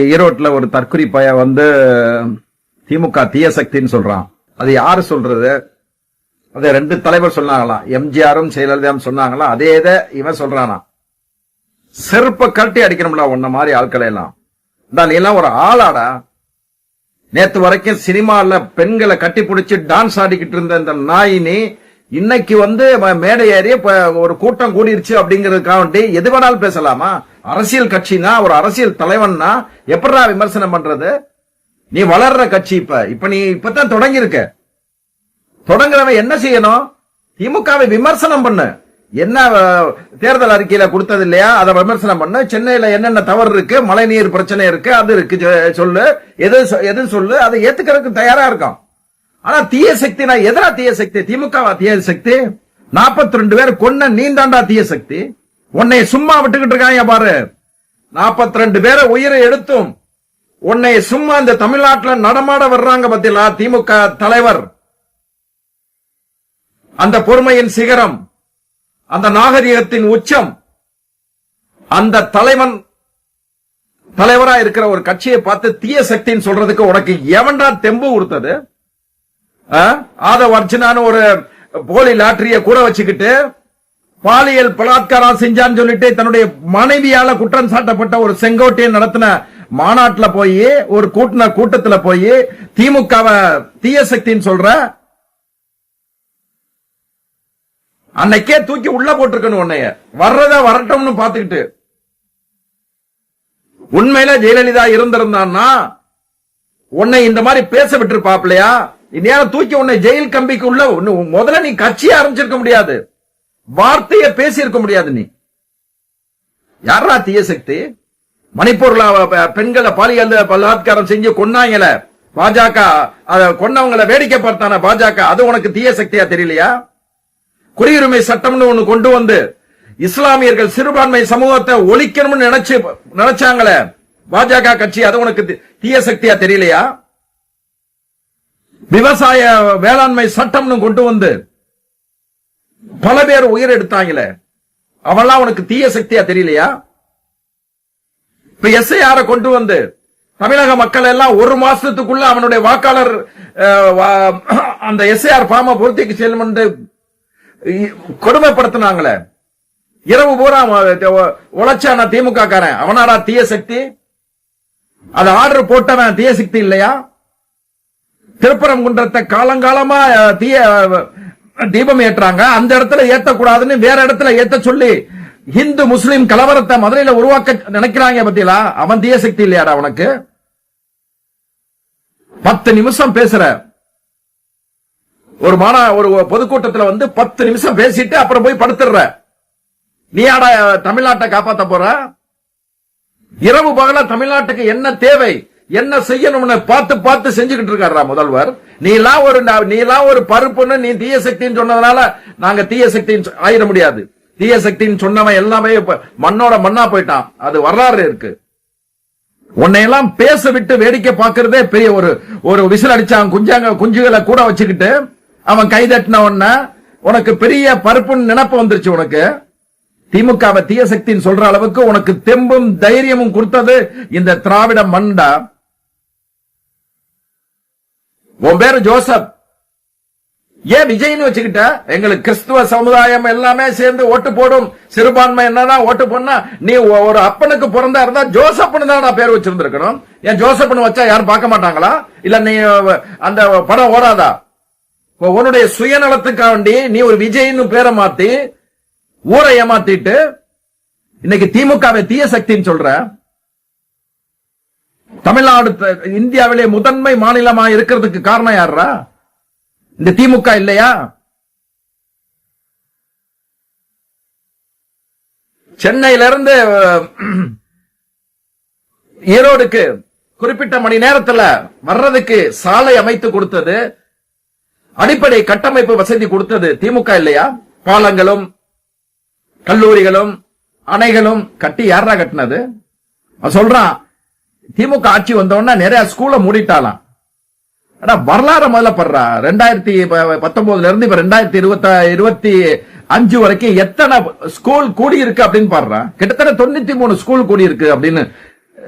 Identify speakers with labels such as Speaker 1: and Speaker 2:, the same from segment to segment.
Speaker 1: ஈரோட்டில் ஒரு தற்குறி பய வந்து திமுக தீய சக்தின்னு சொல்றான். அது யாரு சொல்றது? அது ரெண்டு தலைவர் சொன்னாங்களாம். எம்ஜிஆரும் ஜெயலலிதாவும் சொன்னாங்களாம். அதே இதை இவன் சொல்றானா செருப்ப கழட்டி அடிக்கணும்ல உன்ன மாதிரி ஆட்களை எல்லாம். நீ எல்லாம் ஒரு ஆளாடா. நேத்து வரைக்கும் சினிமால பெண்களை கட்டி பிடிச்சி டான்ஸ் ஆடிக்கிட்டு இருந்த இந்த நாயினி இன்னைக்கு வந்து ம- மேடை ஏறி ஒரு கூட்டம் கூடிருச்சு அப்படிங்கறதுக்காண்டி எது வேணாலும் பேசலாமா? அரசியல் கட்சினா ஒரு அரசியல் தலைவன்னா எப்படா விமர்சனம் பண்றது? நீ வளர்ற கட்சி இப்ப. இப்ப நீ இப்பதான் தொடங்கி இருக்க தொடங்குறவன் என்ன செய்யணும்? திமுகவை விமர்சனம் பண்ணு. என்ன தேர்தல் அறிக்கையில கொடுத்தது இல்லையா அதை விமர்சனம் பண்ணு. சென்னையில என்னென்ன தவறு இருக்கு? மழைநீர் பிரச்சனை இருக்கு அது இருக்கு. சொல்லு. எது சொ- எது சொல்லு. அதை ஏத்துக்கிறதுக்கு தயாரா இருக்கும். ஆனா தீய சக்தி நான் எதிரா தீய சக்தி? திமுகவா தீய சக்தி? 42 ரெண்டு பேர் கொன்ன நீந்தாண்டா தீய சக்தி? உன்னை சும்மா விட்டுக்கிட்டு இருக்காங்க பாரு. 42 ரெண்டு பேரை உயிரை எடுத்தும் உன்னை சும்மா இந்த தமிழ்நாட்டில் நடமாட வர்றாங்க பத்திலா திமுக தலைவர்? அந்த பொறுமையின் சிகரம் அந்த நாகரிகத்தின் உச்சம் அந்த தலைவன் தலைவரா இருக்கிற ஒரு கட்சியை பார்த்து தீய சக்தின்னு சொல்றதுக்கு உனக்கு எவன்டா தெம்பு கொடுத்தது ஆதவ் அர்ச்சனான்னு ஒரு போலி லாட்டரிய கூட வச்சுக்கிட்டு பாலியல் பலாத்காரம் செஞ்சான்னு சொல்லிட்டு தன்னுடைய மனைவியால குற்றம் சாட்டப்பட்ட ஒரு செங்கோட்டையன் நடத்தின மாநாட்டுல போய் ஒரு கூட்டின கூட்டத்துல போய் திமுகவை தீய சக்தின்னு சொல்ற அன்னைக்கே தூக்கி உள்ள போட்டிருக்கணும் உன்னைய. வர்றத வரட்டும்னு பாத்துக்கிட்டு உண்மையில ஜெயலலிதா இருந்திருந்தான்னா உன்னை இந்த மாதிரி பேச விட்டுருப்பாப்லையா? இந்நேரம் தூக்கி உன்னை ஜெயில் கம்பிக்கு உள்ள முதல்ல நீ கட்சியை ஆரம்பிச்சிருக்க முடியாது. வார்த்தையை பேசி இருக்க முடியாது நீ. யாரா தீய சக்தி? மணிப்பூர்ல பெண்களை பாலியல் பலாத்காரம் செஞ்சு கொன்னாங்கல பாஜக அத கொன்னவங்களை வேடிக்கை பார்த்தான பாஜக? அது உனக்கு தீய சக்தியா தெரியலையா? குடியுரிமை சட்டம்னு ஒண்ணு கொண்டு வந்து இஸ்லாமியர்கள் சிறுபான்மை சமூகத்தை ஒழிக்கணும்னு நினைச்சு நினைச்சாங்களே. பாஜக கட்சி அது உனக்கு தீய சக்தியா தெரியலையா? விவசாய வேளாண்மை சட்டம்னு கொண்டு வந்து பல பேர் உயிர் எடுத்தாங்களே. அவெல்லாம் உனக்கு தீய சக்தியா தெரியலையா? இப்ப எஸ்ஐஆர கொண்டு வந்து தமிழக மக்கள் எல்லாம் ஒரு மாசத்துக்குள்ள அவனுடைய வாக்காளர் அந்த எஸ்ஐஆர் ஃபார்ம பூர்த்திக்கு செல்லும் என்று கொடுமைப்படுத்தினாங்களே. இரவு பூரா அவன் உழைச்சான திமுக காரன் அவனாடா தீய சக்தி? அது ஆர்டர் போட்டவன் தீய சக்தி இல்லையா? திருப்பரங்குன்றத்தை காலங்காலமா தீய தீபம் ஏற்றுறாங்க. அந்த இடத்துல ஏத்தக்கூடாதுன்னு வேற இடத்துல ஏத்த சொல்லி இந்து முஸ்லீம் கலவரத்தை மதுரையில உருவாக்க நினைக்கிறாங்க பத்தியா? அவன் தீய சக்தி இல்லையாடா அவனுக்கு பத்து நிமிஷம் பேசுற. ஒரு மாநா ஒரு பொதுக்கூட்டத்துல வந்து பத்து நிமிஷம் பேசிட்டு அப்புறம் போய் படுத்துடுற. நீ ஆடா தமிழ்நாட்டை காப்பாத்த போற? இரவு பகல தமிழ்நாட்டுக்கு என்ன தேவை? என்ன செய்யணும்னு பார்த்து பார்த்து செஞ்சுக்கிட்டு இருக்காரா முதல்வர். நீ எல்லாம் ஒரு நீ எல்லாம் ஒரு பருப்புன்னு நீ தீய சக்தின்னு சொன்னதுனால நாங்க தீய சக்தின்னு சொ- ஆயிட முடியாது. தீய சக்தின்னு சொன்னவன் எல்லாமே மண்ணோட மண்ணா போயிட்டான். அது வரலாறு இருக்கு. உன்னை எல்லாம் பேச விட்டு வேடிக்கை பார்க்கறதே பெரிய ஒரு ஒரு விசில் அடிச்சான். குஞ்சாங்க குஞ்சுகளை கூட வச்சுக்கிட்டு அவன் கைதட்டின உடனே உனக்கு பெரிய பருப்புன்னு நினப்பு வந்துருச்சு உனக்கு. திமுகவை தீய சக்தின்னு சொல்ற அளவுக்கு உனக்கு தெம்பும் தைரியமும் கொடுத்தது இந்த திராவிட மண்டா உன் பேரு ஜோசப். ஏன் விஜய்னு வச்சுக்கிட்ட? எங்களுக்கு கிறிஸ்துவ சமுதாயம் எல்லாமே சேர்ந்து ஓட்டு போடும். சிறுபான்மை என்னதான் ஓட்டு போனா நீ ஒரு அப்பனுக்கு பிறந்தா இருந்தா ஜோசப்னு தான் நான் பேர் வச்சிருந்திருக்கணும். ஏன் ஜோசப்னு வச்சா யாரும் பார்க்க மாட்டாங்களா? இல்ல நீ அந்த படம் ஓடாதா? உன்னுடைய சுயநலத்துக்காண்டி நீ ஒரு விஜய்னு பேரை மாத்தி ஊரை ஏமாத்திட்டு இன்னைக்கு திமுகவை தீய சக்தின்னு சொல்ற. தமிழ்நாடு இந்தியாவிலே முதன்மை மாநிலமா இருக்கிறதுக்கு காரணம் யாரா இந்த திமுக இல்லையா? சென்னையில இருந்து ஈரோடுக்கு குறிப்பிட்ட மணி நேரத்துல வர்றதுக்கு சாலை அமைத்து கொடுத்தது அடிப்படை கட்டமைப்பு வசதி கொடுத்தது திமுக இல்லையா? பாலங்களும் கல்லூரிகளும் அணைகளும் கட்டி யாரா கட்டினது? சொல்றான் திமுக ஆட்சி வந்தோடனே நிறைய ஸ்கூலை மூடிட்டாலாம். ஆனா வரலாறு முதல்ல படுறா. ரெண்டாயிரத்தி ப- பத்தொன்பதுல இருந்து இப்ப ரெண்டாயிரத்தி இருபத்தி இருபத்தி அஞ்சு வரைக்கும் எத்தனை ஸ்கூல் கூடி இருக்கு அப்படின்னு பாடுறான் கிட்டத்தட்ட தொண்ணூத்தி மூணு ஸ்கூல் கூடி இருக்கு அப்படின்னு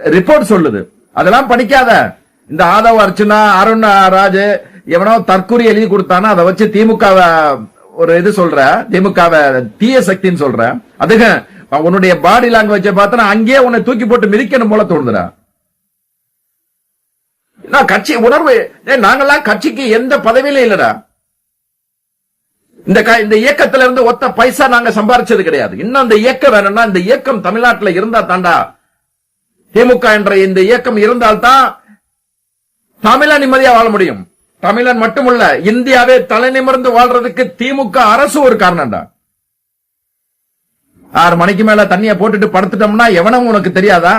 Speaker 1: ரிப்போர்ட் சொல்லுது. அதெல்லாம் படிக்காத. இந்த ஆதவ அர்ச்சனா அருண் ராஜு எவனோ தற்கூரி எழுதி கொடுத்தானா அதை வச்சு திமுக ஒரு இது சொல்ற திமுக தீய சக்தின்னு சொல்ற. அதுக்கு உன்னுடைய பாடி லாங்குவேஜை பார்த்தனா அங்கேயே உன்னை தூக்கி போட்டு மிதிக்கணும் போல தோணுதுடா. நான் கட்சி உணர்வு நாங்கெல்லாம் கட்சிக்கு எந்த பதவியிலும் இல்லடா. இந்த இந்த இயக்கத்துல இருந்து ஒத்த பைசா நாங்க சம்பாரிச்சது கிடையாது. இன்னும் இந்த இயக்கம் வேணும்னா இந்த இயக்கம் தமிழ்நாட்டுல இருந்தா தாண்டா திமுக என்ற இந்த இயக்கம் இருந்தால்தான் தமிழன் நிம்மதியா வாழ முடியும். தமிழன் மட்டுமல்ல இந்தியாவே தலை நிமிர்ந்து வாழ்றதுக்கு திமுக அரசு ஒரு காரணம்டா. ஆறு மணிக்கு மேல தண்ணிய போட்டுட்டு படுத்துட்டோம்னா எவனும் உனக்கு தெரியாதா?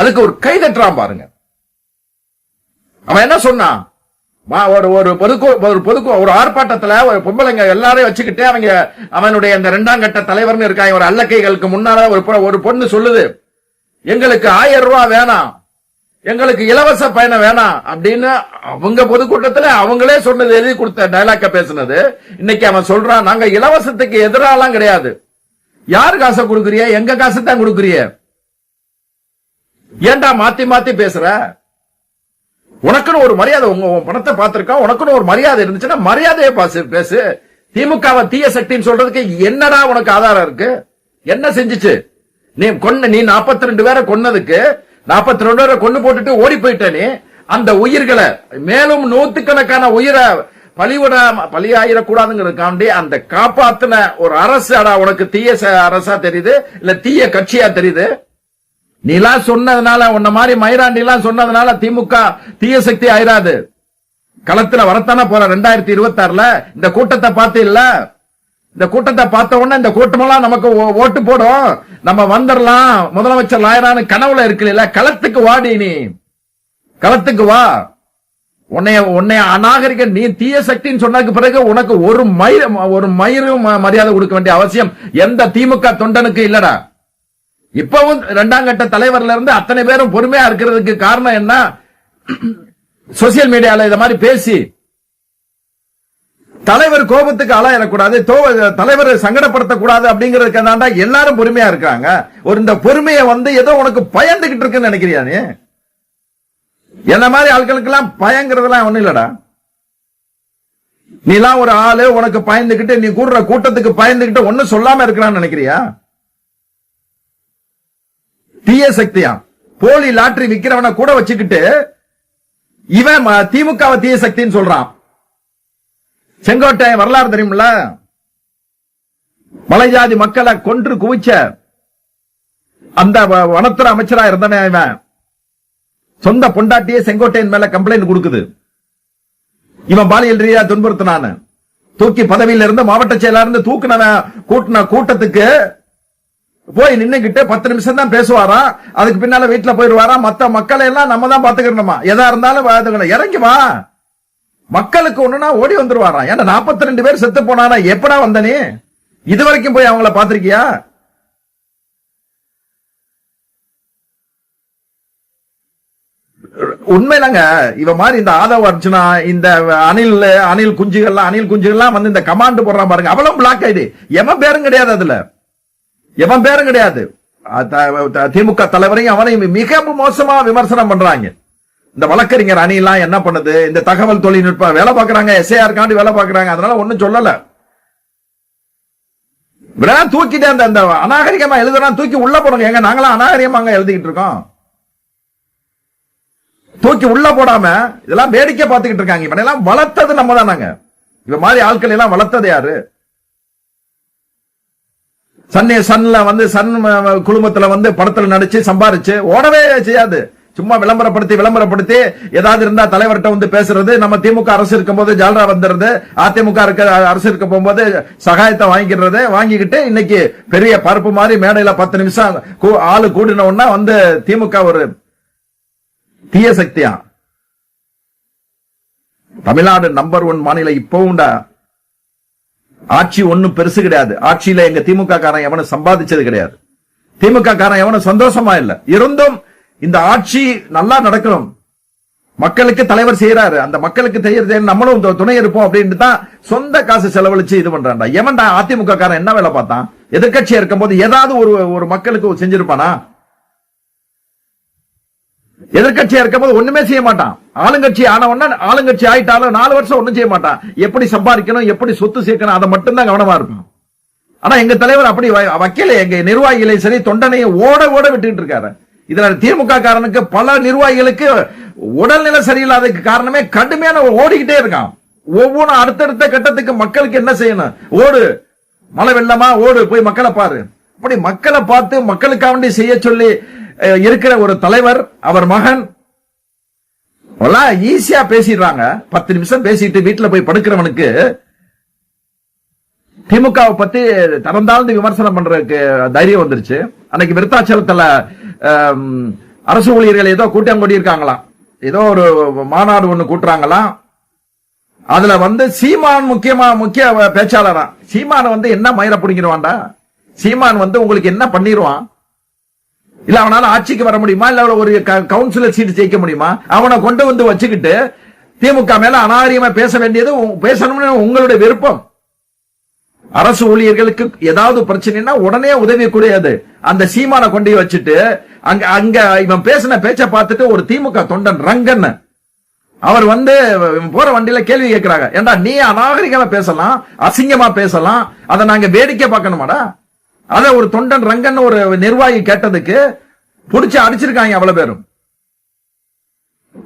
Speaker 1: அதுக்கு ஒரு கை தட்டுறான் பாருங்க. அவன் என்ன சொன்னான் ஒரு ஒரு பொதுக்கு ஒரு பொதுக்கு ஒரு ஆர்ப்பாட்டத்துல ஒரு பொம்பளைங்க எல்லாரையும் வச்சுக்கிட்டு அவங்க அவனுடைய அந்த இரண்டாம் கட்ட தலைவர்னு இருக்காங்க. ஒரு அல்லக்கைகளுக்கு முன்னால ஒரு ஒரு பொண்ணு சொல்லுது. எங்களுக்கு ஆயிரம் ரூபாய் வேணாம். எங்களுக்கு இலவச பயணம் வேணாம் அப்படின்னு அவங்க பொதுக்கூட்டத்துல அவங்களே சொன்னது எழுதி கொடுத்த டைலாக்க பேசுனது. இன்னைக்கு அவன் சொல்றான் நாங்க இலவசத்துக்கு எதிராலாம் கிடையாது. யார் காசை கொடுக்குறிய? எங்க காசு தான் கொடுக்குறிய? ஏன்டா மாத்தி மாத்தி பேசுற? உனக்குன்னு ஒரு மரியாதை உங்க உன் பணத்தை பார்த்திருக்கான் உனக்குன்னு ஒரு மரியாதை இருந்துச்சுன்னா மரியாதையை பாசு பேசு. திமுகவை தீய சக்தின்னு சொல்றதுக்கு என்னடா உனக்கு ஆதாரம் இருக்கு? என்ன செஞ்சுச்சு? நீ கொன்ன நீ 42 ரெண்டு பேரை கொன்னதுக்கு 42 ரெண்டு பேரை கொண்டு போட்டுட்டு ஓடி போயிட்ட நீ அந்த உயிர்களை மேலும் நூத்துக்கணக்கான உயிரை பழிவிட பழியாயிடக்கூடாதுங்கிறதுக்காண்டி அந்த காப்பாத்தின ஒரு அரசு அடா உனக்கு தீய ச- அரசா தெரியுது இல்ல தீய கட்சியா தெரியுது? நீலாம் சொன்னதுனால உன்ன மாதிரி மயிராண்டிலாம் சொன்னதுனால திமுக தீய சக்தி ஆயிராது. களத்துல வரத்தானே போற ரெண்டாயிரத்தி இருபத்தி ஆறுல இந்த கூட்டத்தை பார்த்து இல்ல? இந்த கூட்டத்தை பார்த்த உடனே இந்த கூட்டமெல்லாம் நமக்கு ஓ- ஓட்டு போடும். நம்ம வந்துடலாம் முதலமைச்சர் லாயரான கனவுல இருக்குல்ல களத்துக்கு வாடி நீ. களத்துக்கு வா. உன்னைய உன்னைய அநாகரிக நீ தீய சக்தின்னு சொன்னதுக்கு பிறகு உனக்கு ஒரு மயிர் ஒரு மயிரும் மரியாதை கொடுக்க வேண்டிய அவசியம் எந்த திமுக தொண்டனுக்கு இல்லடா. இப்பவும் இரண்டாம் கட்ட தலைவர்ல இருந்து அத்தனை பேரும் பொறுமையா இருக்கிறதுக்கு காரணம் என்ன? சோசியல் மீடியால இத மாதிரி பேசி தலைவர் கோபத்துக்கு ஆளாயிடக்கூடாது தோ- தலைவர் சங்கடப்படுத்தக்கூடாது அப்படிங்கறதுக்கு தாண்டா எல்லாரும் பொறுமையா இருக்காங்க. ஒரு இந்த பொறுமையை வந்து ஏதோ உனக்கு பயந்துகிட்டு இருக்குன்னு நினைக்கிறியா நீ? என்ன மாதிரி ஆட்களுக்கு எல்லாம் பயங்கிறதெல்லாம் ஒண்ணு இல்லடா. நீலாம் ஒரு ஆளு உனக்கு பயந்துகிட்டு நீ கூடுற கூட்டத்துக்கு பயந்துகிட்டு ஒன்னும் சொல்லாம இருக்கிறான்னு நினைக்கிறியா? தீய சக்தியா? போலி லாட்டரி விக்கிறவனை கூட வச்சுக்கிட்டு இவன் திமுகவை தீய சக்தின்னு சொல்றான். செங்கோட்டை வரலாறு தெரியுமில்ல? மலைஜாதி மக்களை கொன்று குவிச்ச அந்த வ- வனத்துறை அமைச்சரா இருந்தவன் இவன். சொந்த பொண்டாட்டியே செங்கோட்டையன் மேல கம்ப்ளைண்ட் கொடுக்குது. இவன் பாலியல் ரீதியா துன்புறுத்தினான்னு. தூக்கி பதவியில இருந்து மாவட்ட செயலா இருந்து தூக்குன கூட்டின கூட்டத்துக்கு போய் நின்னுகிட்டு பத்து நிமிஷம் தான் பேசுவாராம். அதுக்கு பின்னால வீட்டுல போயிருவாராம் மத்த மக்களை எல்லாம் நம்ம தான் பாத்துக்கணுமா எதா இருந்தாலும் இறங்கி வா. மக்களுக்கு ஒண்ணுனா ஓடி வந்துருவாராம். ஏன்னா 42 ரெண்டு பேர் செத்து போனானா எப்படா வந்த நீ? இது வரைக்கும் போய் அவங்கள பாத்திருக்கியா உண்மையிலங்க இவ மாதிரி இந்த ஆதவ அர்ச்சனா இந்த அணில் அணில் குஞ்சுகள்லாம் அணில் குஞ்சுகள்லாம் வந்து இந்த கமாண்ட் போடுறான் பாருங்க. அவளும் பிளாக் ஆயிடு. எவன் பேரும் கிடையாது அதுல. எவன் பேரும் கிடையாது. திமுக தலைவரையும் அவனையும் மிக மோசமா விமர்சனம் பண்றாங்க. இந்த வழக்கறிஞர் அணி எல்லாம் என்ன பண்ணுது? இந்த தகவல் தொழில்நுட்ப வேலை பார்க்கறாங்க எஸ்ஐஆர் காண்டி வேலை பார்க்கறாங்க. அதனால ஒண்ணும் சொல்லல. இப்படிலாம் தூக்கிட்டு அந்த அந்த அநாகரிகமா எழுதுறான் தூக்கி உள்ள போடுங்க எங்க நாங்களாம் அநாகரிகமாங்க எழுதிக்கிட்டு இருக்கோம். தூக்கி உள்ள போடாம இதெல்லாம் வேடிக்கை பார்த்துக்கிட்டு இருக்காங்க. இவனை எல்லாம் வளர்த்தது நம்ம தானாங்க இவ மாதிரி ஆட்கள் எல்லாம் வளர்த்தது யாரு? சன்னே சன்ல வந்து சன் குழுமத்துல வந்து படத்துல நடிச்சு சம்பாரிச்சு ஓடவே செய்யாது. சும்மா விளம்பரப்படுத்தி விளம்பரப்படுத்தி ஏதாவது இருந்தா தலைவர்கிட்ட வந்து பேசுறது. நம்ம திமுக அரசு இருக்கும் போது ஜால்ரா வந்துடுறது. அதிமுக இருக்க அரசு இருக்க போகும்போது சகாயத்தை வாங்கிக்கிறது வாங்கிக்கிட்டு இன்னைக்கு பெரிய பருப்பு மாதிரி மேடையில பத்து நிமிஷம் கூ- ஆளு கூடின உடனே வந்து திமுக ஒரு தீய சக்தியா? தமிழ்நாடு நம்பர் ஒன் மாநிலம் இப்பவும்டா. ஆட்சி ஒன்னும் பெருசு கிடையாது. ஆட்சியில எங்க திமுக காரன் எவனும் சம்பாதிச்சது கிடையாது. திமுக காரன் எவனும் சந்தோஷமா இல்ல. இருந்தும் இந்த ஆட்சி நல்லா நடக்கணும். மக்களுக்கு தலைவர் செய்யறாரு அந்த மக்களுக்கு செய்யறது நம்மளும் துணை இருப்போம் அப்படின்ட்டு தான் சொந்த காசு செலவழிச்சு இது பண்றான்டா. எவன்டா அதிமுக காரன் என்ன வேலை பார்த்தான்? எதிர்க்கட்சியா இருக்கும்போது ஏதாவது ஒரு ஒரு மக்களுக்கு செஞ்சிருப்பானா? எதிர்க்கட்சியா இருக்கும்போது ஒண்ணுமே செய்ய மாட்டான். ஆளுங்கட்சி ஆனவன்னா ஆளுங்கட்சி ஆயிட்டாலும் நாலு வருஷம் ஒண்ணும் செய்ய மாட்டான். எப்படி சம்பாதிக்கணும் எப்படி சொத்து சேர்க்கணும் அதை மட்டும்தான் கவனமா இருக்கும் ஆனா எங்க தலைவர் அப்படி வ- வைக்கல எங்க நிர்வாகிகளை சரி தொண்டனையை ஓட ஓட விட்டுட்டு இருக்காரு. இதுல திமுக காரனுக்கு பல நிர்வாகிகளுக்கு உடல்நிலை சரியில்லாததுக்கு காரணமே கடுமையான ஓடிக்கிட்டே இருக்கான். ஒவ்வொன்றும் அடுத்தடுத்த கட்டத்துக்கு மக்களுக்கு என்ன செய்யணும்? ஓடு. மழை வெள்ளமா? ஓடு. போய் மக்களை பாரு. அப்படி மக்களை பார்த்து மக்களுக்காக வேண்டி செய்ய சொல்லி இருக்கிற ஒரு தலைவர் அவர் மகன். ஈஸியா பேசிடுறாங்க. பத்து நிமிஷம் பேசிட்டு வீட்டுல போய் படுக்கிறவனுக்கு திமுகவை பத்தி தரந்தாழ்ந்து விமர்சனம் பண்றதுக்கு தைரியம் வந்துருச்சு. அன்னைக்கு விருத்தாச்சலத்துல அரசு ஊழியர்கள் ஏதோ கூட்டம் கூட்டியிருக்காங்களாம் ஏதோ ஒரு மாநாடு ஒண்ணு கூட்டுறாங்களாம். அதுல வந்து சீமான் முக்கியமா முக்கிய பேச்சாளரா சீமான் வந்து என்ன மயிர பிடிங்கிடுவான்டா? சீமான் வந்து உங்களுக்கு என்ன பண்ணிடுவான்? இல்ல அவனால ஆட்சிக்கு வர முடியுமா? இல்ல ஒரு க- கவுன்சிலர் சீட் ஜெயிக்க முடியுமா? அவனை கொண்டு வந்து வச்சுக்கிட்டு திமுக மேல அனாரியமா பேச வேண்டியது பேசணும்னு உங்களுடைய விருப்பம். அரசு ஊழியர்களுக்கு ஏதாவது பிரச்சனைனா உடனே உதவி கூடியது அந்த சீமானை கொண்டு வச்சுட்டு அங்க அங்க இவன் பேசின பேச்ச பார்த்துட்டு ஒரு திமுக தொண்டன் ரங்கன் அவர் வந்து போற வண்டியில கேள்வி கேட்கிறாங்க. ஏண்டா நீ அநாகரிகமா பேசலாம் அசிங்கமா பேசலாம் அதை நாங்க வேடிக்கை பார்க்கணுமாடா? அத ஒரு தொண்டன் ரங்கன் ஒரு நிர்வாகி கேட்டதுக்கு புடிச்சு அடிச்சிருக்காங்க அவ்வளவு பேரும்.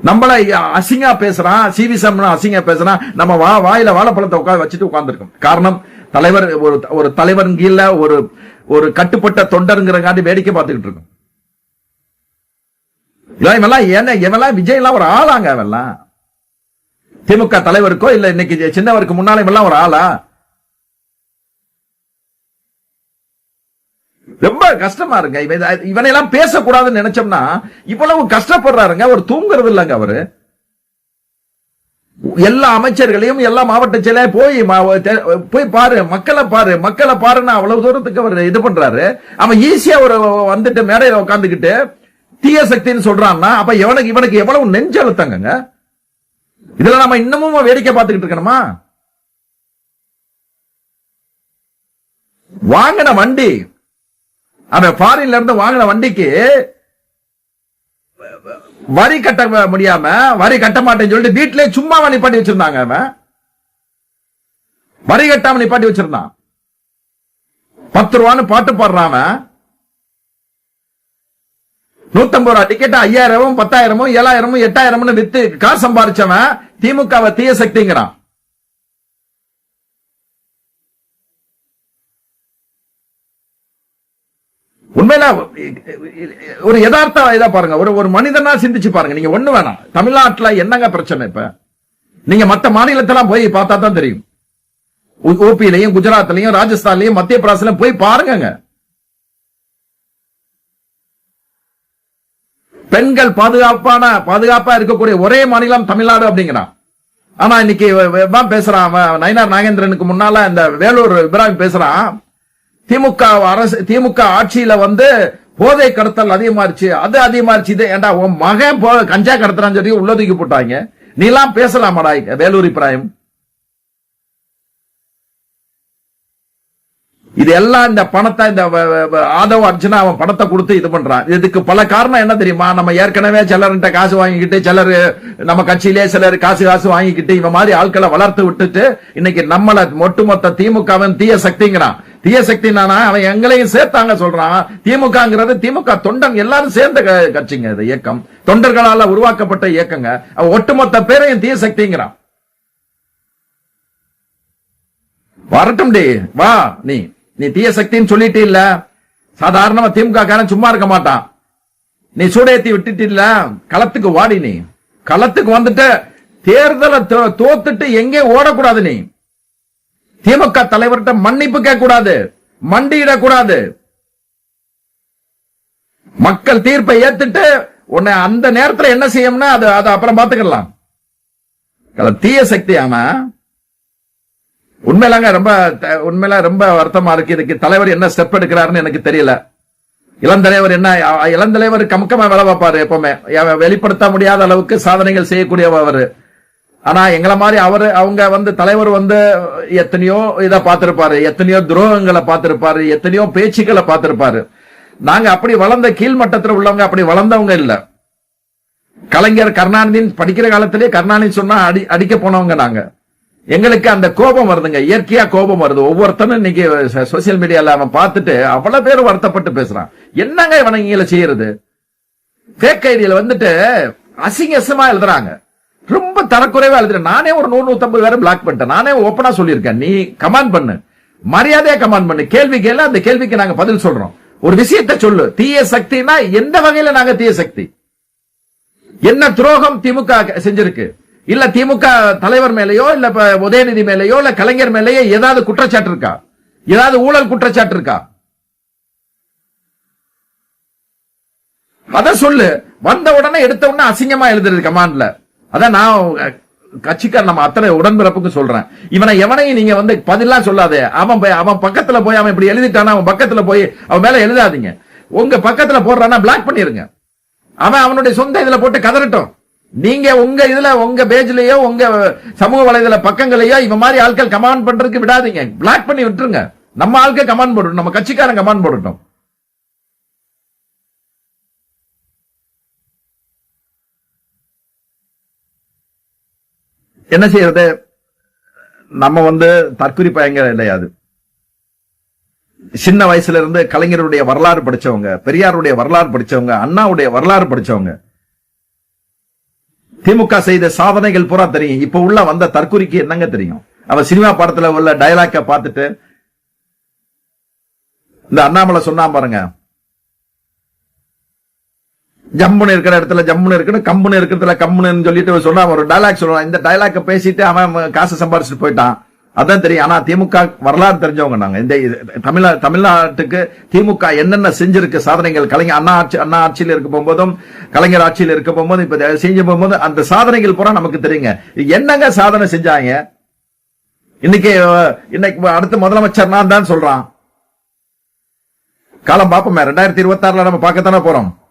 Speaker 1: நம்மள அசிங்கா பேசுறான் சிவி சம்னா அசிங்கா பேசுறான் நம்ம வா வாயில வாழைப்பழத்தை உட்காந்து வச்சுட்டு உட்கார்ந்துருக்கோம். காரணம் தலைவர் ஒரு ஒரு தலைவர் கீழ ஒரு ஒரு கட்டுப்பட்ட தொண்டருங்கிறங்காட்டி வேடிக்கை பார்த்துக்கிட்டு இருக்கோம். இவெல்லாம் என்ன இவெல்லாம் விஜய் எல்லாம் ஒரு ஆளாங்க அவெல்லாம் திமுக தலைவருக்கோ இல்ல இன்னைக்கு சின்னவருக்கு முன்னாலே இவெல்லாம் ஒரு ஆளா? ரொம்ப கஷ்டமா இருங்க. இவன் இவனையெல்லாம் பேசக்கூடாதுன்னு நினைச்சோம்னா இவ்வளவு கஷ்டப்படுறாருங்க. அவர் தூங்குறது இல்லைங்க அவரு. எல்லா அமைச்சர்களையும் எல்லா மாவட்ட செயல போய் போய் பாரு. மக்களை பாரு. மக்களை பாருன்னு அவ்வளவு தூரத்துக்கு அவர் இது பண்றாரு. அவன் ஈஸியா ஒரு வந்துட்டு மேடையில உட்காந்துக்கிட்டு தீய சக்தின்னு சொல்றான்னா அப்ப இவனுக்கு இவனுக்கு எவ்வளவு நெஞ்சு அழுத்தங்க இதுல நம்ம இன்னமும் வேடிக்கை பார்த்துக்கிட்டு இருக்கணுமா? வாங்கின வண்டி அவன் ஃபாரின்ல இருந்து வாங்கின வண்டிக்கு வரி கட்ட முடியாம வரி கட்ட மாட்டேன்னு சொல்லிட்டு வீட்டிலே சும்மா நிப்பாட்டி வச்சிருந்தாங்க அவன். வரி கட்டாம நிப்பாட்டி வச்சிருந்தான். பத்து ரூபான்னு பாட்டு பாடுறான் அவன். நூத்தம்பது ரூபா டிக்கெட் ஐயாயிரமும் பத்தாயிரமும் ஏழாயிரமும் எட்டாயிரமும் வித்து காசு சம்பாரிச்சவன் திமுகவை தீய சக்திங்கிறான். உண்மையில ஒரு யதார்த்த இதா பாருங்க. ஒரு ஒரு மனிதனா சிந்திச்சு பாருங்க. நீங்க ஒண்ணு வேணாம். தமிழ்நாட்டுல என்னங்க பிரச்சனை இப்ப? நீங்க மத்த மாநிலத்தெல்லாம் போய் பார்த்தா தான் தெரியும். ஓபிலையும் குஜராத்லயும் ராஜஸ்தான்லயும் மத்திய பிரதேசலையும் போய் பாருங்க பெண்கள் பாதுகாப்பான பாதுகாப்பா இருக்கக்கூடிய ஒரே மாநிலம் தமிழ்நாடு அப்படிங்கிறான் ஆனா இன்னைக்கு பேசுறான். நயனார் நாகேந்திரனுக்கு முன்னால இந்த வேலூர் இப்ராஹிம் பேசுறான். திமுக அரசு திமுக ஆட்சியில வந்து போதை கடத்தல் அதிகமாயிருச்சு அது அதிகமாயிருச்சு இது ஏண்டா உன் மகன் போ கஞ்சா கடத்துறான்னு சொல்லி உள்ள தூக்கி போட்டாங்க. நீ எல்லாம் பேசலாமாடா வேலூர் இப்ராஹிம்? இது எல்லாம் இந்த பணத்தை இந்த வ- ஆதவ அர்ஜுனா அவன் பணத்தை கொடுத்து இது பண்றான். இதுக்கு பல காரணம் என்ன தெரியுமா? நம்ம ஏற்கனவே சிலர்கிட்ட காசு வாங்கிக்கிட்டு சிலர் நம்ம கட்சியிலே சிலர் காசு காசு வாங்கிக்கிட்டு இவன் மாதிரி ஆட்களை வளர்த்து விட்டுட்டு இன்னைக்கு நம்மள ஒட்டுமொத்த திமுகவன் தீய சக்திங்கிறான். தீய சக்தி நானா அவன் எங்களையும் சேர்த்தாங்க சொல்றான். திமுகங்கிறது திமுக தொண்டன் எல்லாரும் சேர்ந்த க- கட்சிங்க இது இயக்கம். தொண்டர்களால உருவாக்கப்பட்ட இயக்கங்க. ஒட்டுமொத்த பேரையும் தீய சக்திங்கிறான். வரட்டும் டி வா நீ. நீ தீய சக்தின்னு சொல்லிட்டு இல்ல. சாதாரணமா திமுக காரன் சும்மா இருக்க மாட்டான். நீ சூடேத்தி விட்டுட்டு இல்ல. களத்துக்கு வாடி நீ. களத்துக்கு வந்துட்டு தேர்தலை தோ- தோத்துட்டு எங்கே ஓடக்கூடாது நீ. திமுக தலைவர்கிட்ட மன்னிப்பு கேட்கக்கூடாது. மண்டியிடக்கூடாது. மக்கள் தீர்ப்பை ஏத்துட்டு உன்னை அந்த நேரத்துல என்ன செய்யும்னா அது அதை அப்புறம் பாத்துக்கலாம் தீய சக்தி அவன் உண்மையிலாங்க ரொம்ப த- உண்மையில ரொம்ப வருத்தமா இருக்கு. இதுக்கு தலைவர் என்ன ஸ்டெப் எடுக்கிறாருன்னு எனக்கு தெரியல. இளந்தலைவர் என்ன இளந்தலைவர் கமுக்கமா வேலை பார்ப்பாரு எப்பவுமே. வெளிப்படுத்த முடியாத அளவுக்கு சாதனைகள் செய்யக்கூடியவர் அவரு. ஆனா எங்களை மாதிரி அவரு அவங்க வந்து தலைவர் வந்து எத்தனையோ இதை பார்த்திருப்பாரு. எத்தனையோ துரோகங்களை பார்த்திருப்பாரு. எத்தனையோ பேச்சுக்களை பார்த்திருப்பாரு. நாங்க அப்படி வளர்ந்த கீழ்மட்டத்தில் உள்ளவங்க அப்படி வளர்ந்தவங்க இல்ல. கலைஞர் கருணாநிதியின் படிக்கிற காலத்திலே கருணாநிதி சொன்னா அடி அடிக்க போனவங்க நாங்க. எங்களுக்கு அந்த கோபம் வருதுங்க. இயற்கையா கோபம் வருது. ஒவ்வொருத்தனும் இன்னைக்கு சோசியல் மீடியால அவன் பார்த்துட்டு அவ்வளவு பேர் வருத்தப்பட்டு பேசுறான். என்னங்க இவனுங்களை செய்யறது? ஃபேக் ஐடியில வந்துட்டு அசிங்க அசிங்கமா எழுதுறாங்க. ரொம்ப தரக்குறைவா எழுதுறேன் நானே ஒரு நூறு நூத்தம்பது பேரை பிளாக் பண்ணிட்டேன். நானே ஓப்பனா சொல்லியிருக்கேன். நீ கமாண்ட் பண்ணு. மரியாதையா கமாண்ட் பண்ணு. கேள்வி கேளு அந்த கேள்விக்கு நாங்க பதில் சொல்றோம். ஒரு விஷயத்தை சொல்லு. தீய சக்தினா எந்த வகையில நாங்க தீய சக்தி? என்ன துரோகம் திமுக செஞ்சிருக்கு? இல்ல திமுக தலைவர் மேலேயோ இல்ல உதயநிதி மேலேயோ இல்ல கலைஞர் மேலேயோ ஏதாவது குற்றச்சாட்டு இருக்கா? ஏதாவது ஊழல் குற்றச்சாட்டு இருக்கா? அத சொல்லு. வந்த உடனே எடுத்த உடனே அசிங்கமா எழுதுறது கமாண்ட்ல அதான் நான் கட்சிக்கார் கட்சிக்கார நம்ம அத்தனை உடன்பிறப்புக்கு சொல்றேன். இவனை எவனையும் நீங்க வந்து பதிலாம் சொல்லாதே. அவன் போய் அவன் பக்கத்துல போய் அவன் இப்படி எழுதிட்டானா அவன் பக்கத்துல போய் அவன் மேல எழுதாதீங்க. உங்க பக்கத்துல போடுறானா பிளாக் பண்ணிருங்க. அவன் அவனுடைய சொந்த இதுல போட்டு கதறட்டும். நீங்க உங்க இதுல உங்க பேஜ்லயோ உங்க சமூக வலைதள பக்கங்களையோ இவன் மாதிரி ஆட்கள் கமாண்ட் பண்றதுக்கு விடாதீங்க. பிளாக் பண்ணி விட்டுருங்க. நம்ம ஆட்கள் கமாண்ட் போடட்டும் நம்ம கட்சிக்காரன் கமாண்ட் போடட்டும். என்ன செய்யறது? நம்ம வந்து தற்குறி பயங்கர இல்லையாது சின்ன வயசுல இருந்து கலைஞருடைய வரலாறு படிச்சவங்க பெரியாருடைய வரலாறு படிச்சவங்க அண்ணாவுடைய வரலாறு படிச்சவங்க திமுக செய்த சாதனைகள் பூரா தெரியும். இப்ப உள்ள வந்த தற்குறிக்கு என்னங்க தெரியும்? அவன் சினிமா படத்துல உள்ள டைலாக்க பார்த்துட்டு இந்த அண்ணாமலை சொன்னா பாருங்க ஜம்முன்னு இருக்கிற இடத்துல ஜம்முன்னு இருக்கணும் கம்முன்னு இருக்கிறதுல கம்முன்னு சொல்லிட்டு சொன்னா ஒரு டயலாக் சொல்லுவான். இந்த டைலாக் பேசிட்டு அவன் காசு சம்பாரிச்சுட்டு போயிட்டான். அதான் தெரியும். ஆனா திமுக வரலாறு தெரிஞ்சவங்க நாங்க. இந்த இது- தமிழ தமிழ்நாட்டுக்கு திமுக என்னென்ன செஞ்சிருக்கு சாதனைகள்? கலைஞர் அண்ணா ஆட்சி அண்ணா ஆட்சியில் இருக்க போகும்போதும் கலைஞர் ஆட்சியில் இருக்க போகும்போது இப்ப செஞ்சு போகும்போது அந்த சாதனைகள் பூரா நமக்கு தெரியுங்க. என்னங்க சாதனை செஞ்சாங்க? இன்னைக்கு இன்னைக்கு அடுத்த முதலமைச்சர் நான் தான் சொல்றான். காலம் பார்ப்போமே. ரெண்டாயிரத்தி இருபத்தி ஆறுல நம்ம பார்க்கத்தானே போறோம்.